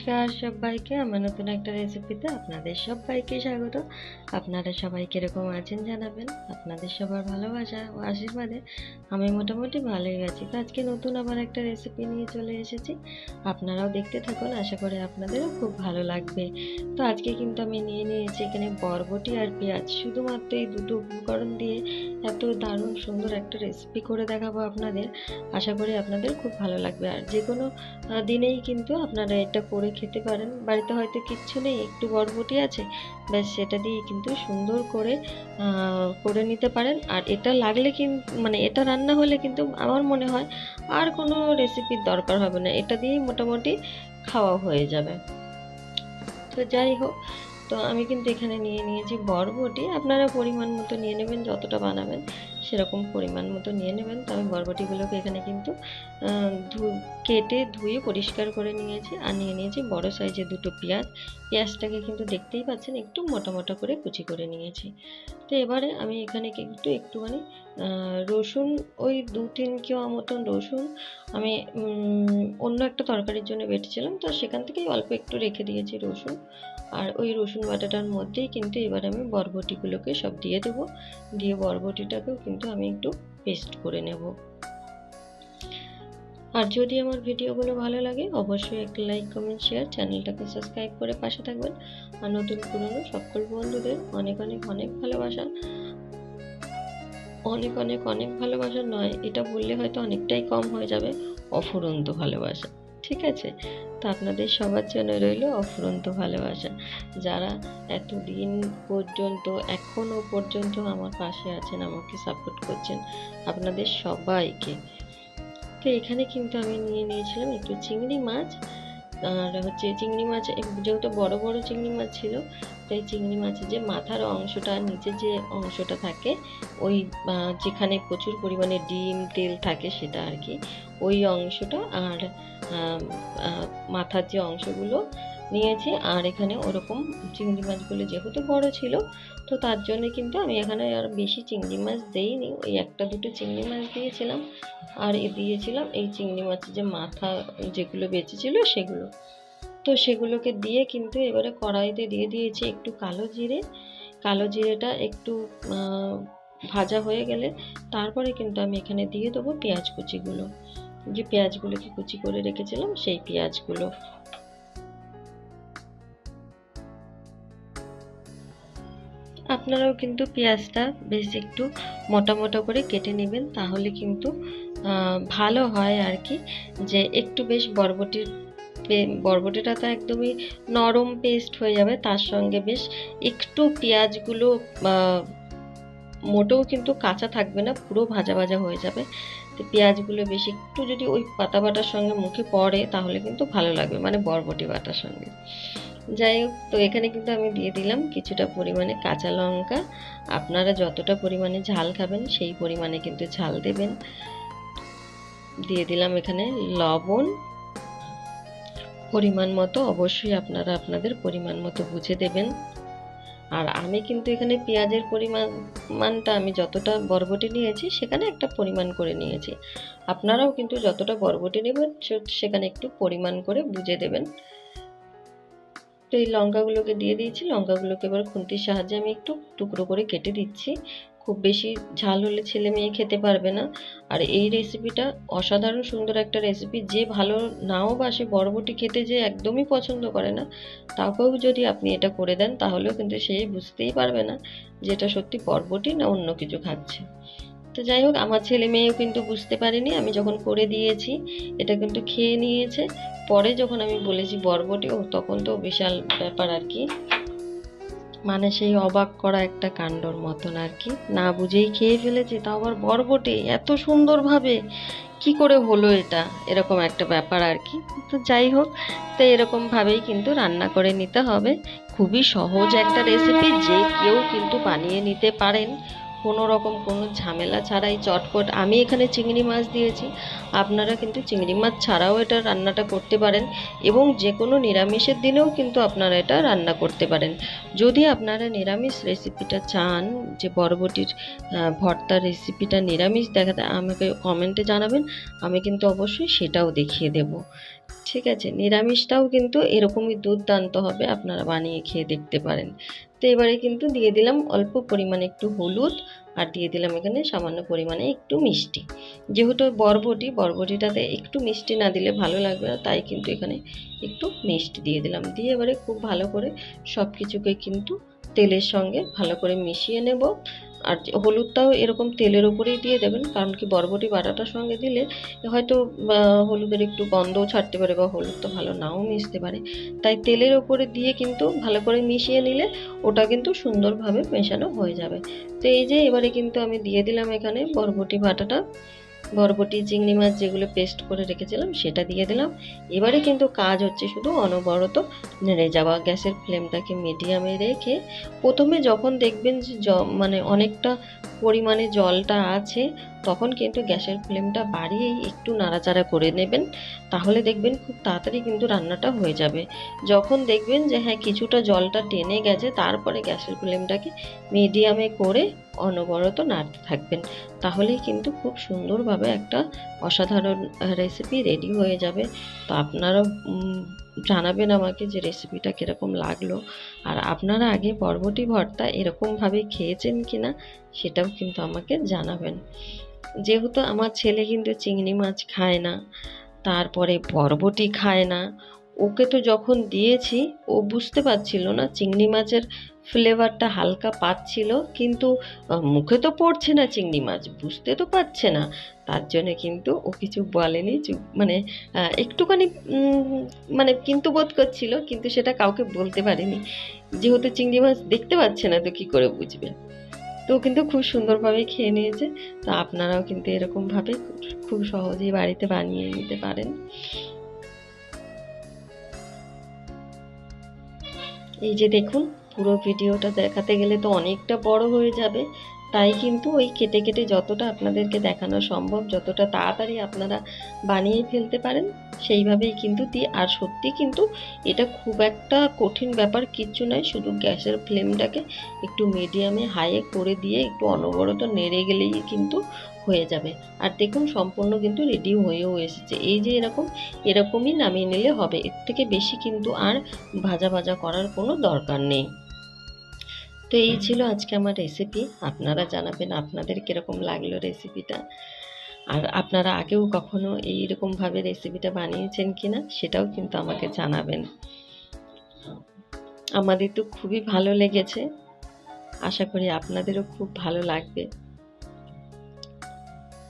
নমস্কার সবাইকে, আমার নতুন একটা রেসিপিতে আপনাদের সবাইকে স্বাগত। আপনারা সবাই কীরকম আছেন জানাবেন? আপনাদের সবার ভালোবাসা ও আশীর্বাদে আমি মোটামুটি ভালোই আছি। তো আজকে নতুন আবার একটা রেসিপি নিয়ে চলে এসেছি। আপনারাও দেখতে থাকুন, আশা করি আপনাদেরও খুব ভালো লাগবে। তো আজকে কিন্তু আমি নিয়ে নিয়েছি এখানে বরবটি আর পেঁয়াজ। শুধুমাত্র এই দুটো উপকরণ দিয়ে এত দারুণ সুন্দর একটা রেসিপি করে দেখাবো আপনাদের। আশা করি আপনাদের খুব ভালো লাগবে। আর যে কোনো দিনেই কিন্তু আপনারা এটা করে খেতে পারেন। বাড়িতে হয়তো কিচ্ছু নেই, একটু বরবটি আছে, ব্যাস সেটা দিয়ে কিন্তু সুন্দর করে করে নিতে পারেন। আর এটা লাগলে কিন্তু মানে এটা রান্না হলে কিন্তু আমার মনে হয় আর কোনো রেসিপির দরকার হবে না। এটা দিয়েই মোটামুটি খাওয়া হয়ে যাবে। তো যাই হোক তো আমি কিন্তু এখানে নিয়ে নিয়েছি বরবটি। আপনারা পরিমাণ মতো নিয়ে নেবেন, যতটা বানাবেন সেরকম পরিমাণ মতো নিয়ে নেবেন। তো আমি বরবটিগুলোকে এখানে কিন্তু কেটে ধুয়ে পরিষ্কার করে নিয়েছি আর নিয়ে নিয়েছি বড় সাইজের দুটো পেঁয়াজ। পেঁয়াজটাকে কিন্তু দেখতেই পাচ্ছেন, একটু মোটা মোটা করে কুচি করে নিয়েছি। তো এবারে আমি এখানে কিন্তু একটুখানি রসুন, ওই দু তিন কিলো মতন রসুন আমি অন্য একটা তরকারির জন্য বেটেছিলাম। তো সেখান থেকেই অল্প একটু রেখে দিয়েছি রসুন। আর ওই রসুন বাটাটার মধ্যেই কিন্তু এবার আমি বরবটিগুলোকে সব দিয়ে দেবো। দিয়ে বরবটিটাকেও কিন্তু আমি একটু পেস্ট করে নেব। আর যদি আমার ভিডিওগুলো ভালো লাগে, অবশ্যই একটা লাইক কমেন্ট শেয়ার চ্যানেলটাকে সাবস্ক্রাইব করে পাশে থাকবেন। আর নতুন পুরনো সকল বন্ধুদের অনেক অনেক অনেক ভালোবাসা। অনেক অনেক অনেক ভালোবাসা নয়, এটা বললে হয়তো অনেকটাই কম হয়ে যাবে। অফুরন্ত ভালোবাসা। ঠিক আছে? তো আপনাদের সবার জন্য রইল অফুরন্ত ভালোবাসা। যারা এতদিন পর্যন্ত এখনও পর্যন্ত আমার পাশে আছেন, আমাকে সাপোর্ট করছেন, আপনাদের সবাইকে। তো এখানে কিন্তু আমি নিয়ে নিয়েছিলাম একটু চিংড়ি মাছ। আর হচ্ছে চিংড়ি মাছ যেহেতু বড় বড় চিংড়ি মাছ ছিল, তাই চিংড়ি মাছের যে মাথার অংশটা নিচে যে অংশটা থাকে, ওই যেখানে প্রচুর পরিমাণে ডিম, তেল থাকে সেটা আর কি, ওই অংশটা আর মাথার যে অংশগুলো নিয়েছি। আর এখানে ওরকম চিংড়ি মাছগুলো যেহেতু বড় ছিল, তো তার জন্য কিন্তু আমি এখানে আর বেশি চিংড়ি মাছ দেইনি। ওই একটা দুটো চিংড়ি মাছ দিয়েছিলাম, আর এ দিয়েছিলাম এই চিংড়ি মাছের যে মাথা যেগুলো বেঁচেছিল সেগুলো। তো সেগুলোকে দিয়ে কিন্তু এবারে কড়াইতে দিয়ে দিয়েছি একটু কালো জিরে। কালো জিরেটা একটু ভাজা হয়ে গেলে তারপরে কিন্তু আমি এখানে দিয়ে দেবো পেঁয়াজ কুচিগুলো। যে পেঁয়াজগুলোকে কুচি করে রেখেছিলাম সেই পেঁয়াজগুলো। আপনারাও কিন্তু পেঁয়াজটা বেশ একটু মোটা মোটা করে কেটে নেবেন, তাহলে কিন্তু ভালো হয় আর কি যে একটু বেশ বরবটির বরবটিটা তো একদমই নরম পেস্ট হয়ে যাবে, তার সঙ্গে বেশ একটু পেঁয়াজগুলো মোটেও কিন্তু কাঁচা থাকবে না, পুরো ভাজা ভাজা হয়ে যাবে। তো পেঁয়াজগুলো বেশ একটু যদি ওই পাতা বাটার সঙ্গে মুখে পড়ে, তাহলে কিন্তু ভালো লাগবে মানে বরবটি বাটার সঙ্গে। যাই হোক, তো এখানে কিন্তু আমি দিয়ে দিলাম কিছুটা পরিমাণে কাঁচা লঙ্কা। আপনারা যতটা পরিমাণে ঝাল খাবেন, সেই পরিমাণে কিন্তু ঝাল দেবেন। দিয়ে দিলাম এখানে লবণ। পরিমাণ মতো অবশ্যই আপনারা আপনাদের পরিমাণ মতো বুঝে দেবেন। আর আমি কিন্তু এখানে পেঁয়াজের পরিমাণ, মানটা আমি যতটা বরবটি নিয়েছি, সেখানে একটা পরিমাণ করে নিয়েছি। আপনারাও কিন্তু যতটা বরবটি নেবেন সেখানে একটু পরিমাণ করে বুঝে দেবেন। তো এই লঙ্কাগুলোকে দিয়ে দিয়েছি। লঙ্কাগুলোকে এবার খুন্তির সাহায্যে আমি একটু টুকরো করে কেটে দিচ্ছি। খুব বেশি ঝাল হলে ছেলে মেয়ে খেতে পারবে না। আর এই রেসিপিটা অসাধারণ সুন্দর একটা রেসিপি। যে ভালো নাও বাসে বরবটি খেতে যে একদমই পছন্দ করে না, তাকেও যদি আপনি এটা করে দেন, তাহলেও কিন্তু সে বুঝতেই পারবে না যে এটা সত্যি বরবটি না অন্য কিছু খাচ্ছে। তো যাই হোক, আমার ছেলে মেয়েও কিন্তু বুঝতে পারেনি। আমি যখন করে দিয়েছি, এটা কিন্তু খেয়ে নিয়েছে। পরে যখন আমি বলেছি বরবটি, ও তখন তো বিশাল ব্যাপার আর কি। মানে সেই অবাক করা একটা কাণ্ডর মতন আর কি। না বুঝেই খেয়ে ফেলেছে, তাও আবার বরবটি, এত সুন্দরভাবে কি করে হলো এটা? এরকম একটা ব্যাপার আর কি। তো যাই হোক, তো এরকমভাবেই কিন্তু রান্না করে নিতে হবে। খুবই সহজ একটা রেসিপি যে কেউ কিন্তু বানিয়ে নিতে পারেন। কোনো রকম কোনো ঝামেলা ছাড়াই চটপট। আমি এখানে চিংড়ি মাছ দিয়েছি। আপনারা কিন্তু চিংড়ি মাছ ছাড়াও এটা রান্নাটা করতে পারেন এবং যে কোনো নিরামিষের দিনেও কিন্তু আপনারা এটা রান্না করতে পারেন। যদি আপনারা নিরামিষ রেসিপিটা চান, যে বরবটির ভর্তার রেসিপিটা নিরামিষ দেখাতে আমাকে কমেন্টে জানাবেন, আমি কিন্তু অবশ্যই সেটাও দেখিয়ে দেব। ঠিক আছে, নিরামিষটাও কিন্তু এরকমই দুর্দান্ত হবে, আপনারা বানিয়ে খেয়ে দেখতে পারেন। তো এবারে কিন্তু দিয়ে দিলাম অল্প পরিমাণে একটু হলুদ আর দিয়ে দিলাম এখানে সামান্য পরিমাণে একটু মিষ্টি। যেহেতু বরবটি, বরবটিটাতে একটু মিষ্টি না দিলে ভালো লাগবে না, তাই কিন্তু এখানে একটু মিষ্টি দিয়ে দিলাম। দিয়ে এবারে খুব ভালো করে সব কিছুকে কিন্তু তেলের সঙ্গে ভালো করে মিশিয়ে নেব। আর হলুদটাও এরকম তেলের ওপরেই দিয়ে দেবেন, কারণ কি বরবটি বাটাটার সঙ্গে দিলে হয়তো হলুদের একটু গন্ধও ছাড়তে পারে বা হলুদ তো ভালো নাও মিশতে পারে। তাই তেলের ওপরে দিয়ে কিন্তু ভালো করে মিশিয়ে নিলে ওটা কিন্তু সুন্দরভাবে মেশানো হয়ে যাবে। তো এই যে এবারে কিন্তু আমি দিয়ে দিলাম এখানে বরবটি বাটাটা। বরবটি, চিংড়ি মাছ যেগুলো পেস্ট করে রেখেছিলাম সেটা দিয়ে দিলাম। এবারে কিন্তু কাজ হচ্ছে শুধু অনবরত নেড়ে যাওয়া। গ্যাসের ফ্লেমটাকে মিডিয়ামে রেখে প্রথমে যখন দেখবেন যে মানে অনেকটা পরিমাণে জলটা আছে তখন কিন্তু গ্যাসের ফ্লেমটা বাড়িয়েই একটু নাড়াচাড়া করে নেবেন তাহলে দেখবেন খুব তাড়াতাড়ি কিন্তু রান্নাটা হয়ে যাবে। যখন দেখবেন যে হ্যাঁ কিছুটা জলটা টেনে গেছে তারপরে গ্যাসের ফ্লেমটাকে মিডিয়ামে করে অনবরত নাড়তে থাকবেন। তাহলেই কিন্তু খুব সুন্দরভাবে একটা অসাধারণ রেসিপি রেডি হয়ে যাবে। তো আপনারাও উম, জানাবেন আমাকে যে রেসিপিটা কীরকম লাগল। আর আপনারা আগে বরবটি ভর্তা এরকমভাবে খেয়েছেন কি না সেটাও কিন্তু আমাকে জানাবেন। যেহেতু আমার ছেলে কিন্তু চিংড়ি মাছ খায় না, তারপরে বরবটি খায় না, ওকে তো যখন দিয়েছি, ও বুঝতে পারছিল না চিংড়ি মাছের ফ্লেভারটা হালকা পাচ্ছিল, কিন্তু মুখে তো পড়ছে না চিংড়ি মাছ, বুঝতে তো পারছে না, তার জন্যে কিন্তু ও কিছু বলেনি মানে একটুখানি মানে কিন্তু বোধ করছিল, কিন্তু সেটা কাউকে বলতে পারেনি, যেহেতু চিংড়ি মাছ দেখতে পাচ্ছে না তো কি করে বুঝবে? তো কিন্তু খুব সুন্দরভাবে খেয়ে নিয়েছে। তো আপনারাও কিন্তু এরকমভাবে খুব সহজেই বাড়িতে বানিয়ে নিতে পারেন। এই যে দেখুন, পুরো ভিডিওটা দেখাতে গেলে তো অনেকটা বড় হয়ে যাবে। তাই কিন্তু ওই কেটে কেটে যতটা আপনাদেরকে দেখানো সম্ভব, যতটা তাড়াতাড়ি আপনারা বানিয়ে ফেলতে পারেন, সেইভাবেই কিন্তু দিই আর সত্যি কিন্তু এটা খুব একটা কঠিন ব্যাপার কিচ্ছু নয়, শুধু গ্যাসের ফ্লেমটাকে একটু মিডিয়ামে হাইয়ে করে দিয়ে একটু অনবরত নেড়ে গেলেই কিন্তু হয়ে যাবে। আর দেখুন সম্পূর্ণ কিন্তু রেডি হয়েও এসেছে। এই যে এরকম, এরকমই নামিয়ে নিলে হবে, এর থেকে বেশি কিন্তু আর ভাজা ভাজা করার কোনো দরকার নেই। তো এই ছিল আজকে আমার রেসিপি আপনারা জানাবেন আপনাদের কীরকম লাগল রেসিপিটা আর আপনারা আগেও কখনো এইরকমভাবে রেসিপিটা বানিয়েছেন কি না সেটাও কিন্তু আমাকে জানাবেন। আমাদের তো খুবই ভালো লেগেছে। আশা করি আপনাদেরও খুব ভালো লাগবে।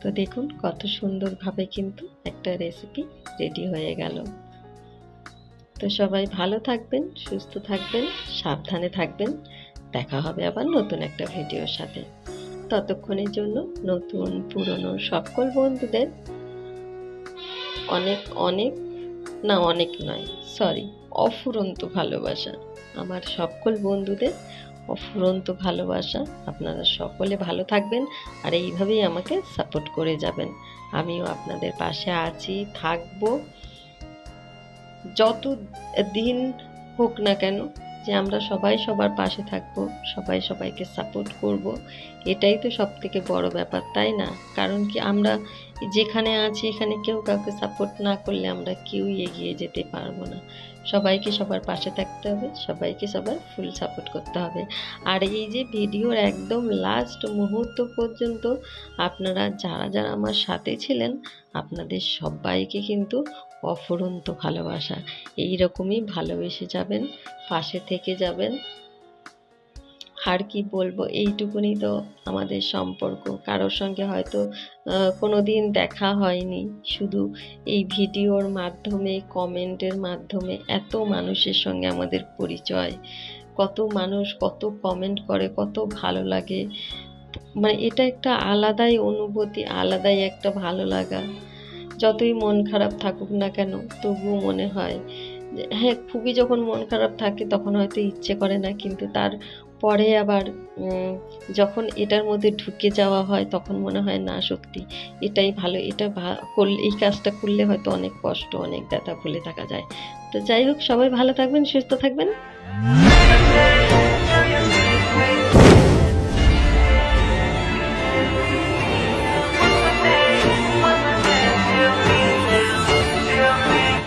তো দেখুন, কত সুন্দরভাবে কিন্তু একটা রেসিপি রেডি হয়ে গেল। তো সবাই ভালো থাকবেন, সুস্থ থাকবেন, সাবধানে থাকবেন। দেখা হবে আবার নতুন একটা ভিডিওর সাথে। ততক্ষণের জন্য নতুন, পুরনো সকল বন্ধুদের অনেক অনেক, না অনেক নয় সরি অফুরন্ত ভালোবাসা। আমার সকল বন্ধুদের অফুরন্ত ভালোবাসা। আপনারা সকলে ভালো থাকবেন আর এইভাবেই আমাকে সাপোর্ট করে যাবেন। আমিও আপনাদের পাশে আছি, থাকব। যত দিন হোক না কেন যে আমরা সবাই সবার পাশে থাকব, সবাই সবাইকে সাপোর্ট করব, এটাই তো সব থেকে বড় ব্যাপার, তাই না? কারণ কি আমরা যেখানে আছি, এখানে কেউ কাউকে সাপোর্ট না করলে আমরা কেউই এগিয়ে যেতে পারব না। সবাইকে সবার পাশে থাকতে হবে, সবাইকে সবার ফুল সাপোর্ট করতে হবে। আর এই যে ভিডিওর একদম লাস্ট মুহূর্ত পর্যন্ত আপনারা যারা যারা আমার সাথে ছিলেন, আপনাদের সবাইকে কিন্তু অফুরন্ত ভালোবাসা। এই রকমই ভালোবেসে যাবেন, পাশে থেকে যাবেন। আর কি বলব, এইটুকুনি তো আমাদের সম্পর্ক। কারোর সঙ্গে হয়তো কোনো দিন দেখা হয়নি। শুধু এই ভিডিওর মাধ্যমে, কমেন্টের মাধ্যমে এত মানুষের সঙ্গে আমাদের পরিচয়। কত মানুষ কত কমেন্ট করে, কত ভালো লাগে। মানে এটা একটা আলাদাই অনুভূতি, আলাদাই একটা ভালো লাগা। যতই মন খারাপ থাকুক না কেন, তবুও মনে হয় হ্যাঁ খুবই যখন মন খারাপ থাকে তখন হয়তো ইচ্ছে করে না, কিন্তু তার পরে আবার যখন এটার মধ্যে ঢুকে যাওয়া হয় তখন মনে হয়, না, সত্যি, এটাই ভালো। এটা করলে, এই কাজটা করলে হয়তো অনেক কষ্ট, অনেক ব্যথা ভুলে থাকা যায়। তো যাই হোক, সবাই ভালো থাকবেন, সুস্থ থাকবেন।